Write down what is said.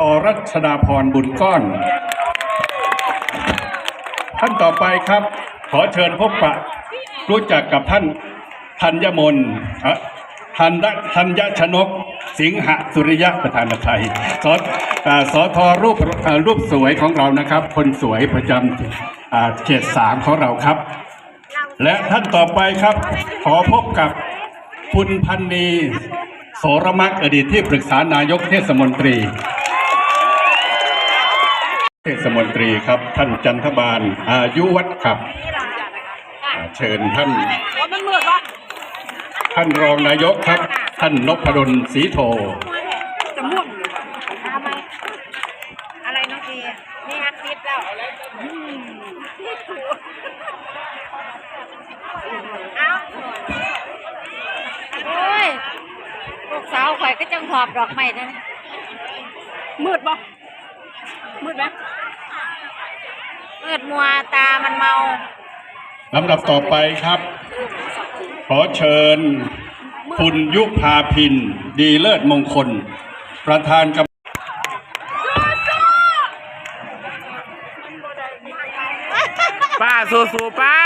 อรัชดาพรบุญก้อน ท่านต่อไปครับ ขอเชิญพบปะรู้จักกับท่านธัญมนเอ่อธัญธัญชนก สิงหสุริยะประธานไทยสอสอทอรูปรูปสวยของเรานะครับ คนสวยประจำเขตสามของเราครับ และท่านต่อไปครับ ขอพบกับคุณพันนีโสรมักอดีตที่ปรึกษานายกเทศมนตรี เทศมนตรีครับท่านจันทบาลอายุวัฒน์ครับเชิญท่านท่านรองนายกครับ ท่านนพดลศรีโทจะม่วงอะไรน้องเอนี่ฮักติดแล้วเอาโอ้ยลูกสาวข่อยก็จังหอบดอกไม้นั่นมืดบ่ มืดไหมมืดมัวตามันเมาลำดับต่อไปครับ ขอเชิญ คุณยุพาพิน ดีเลิศมงคล ประธานกรรมป้าสู้ๆป้า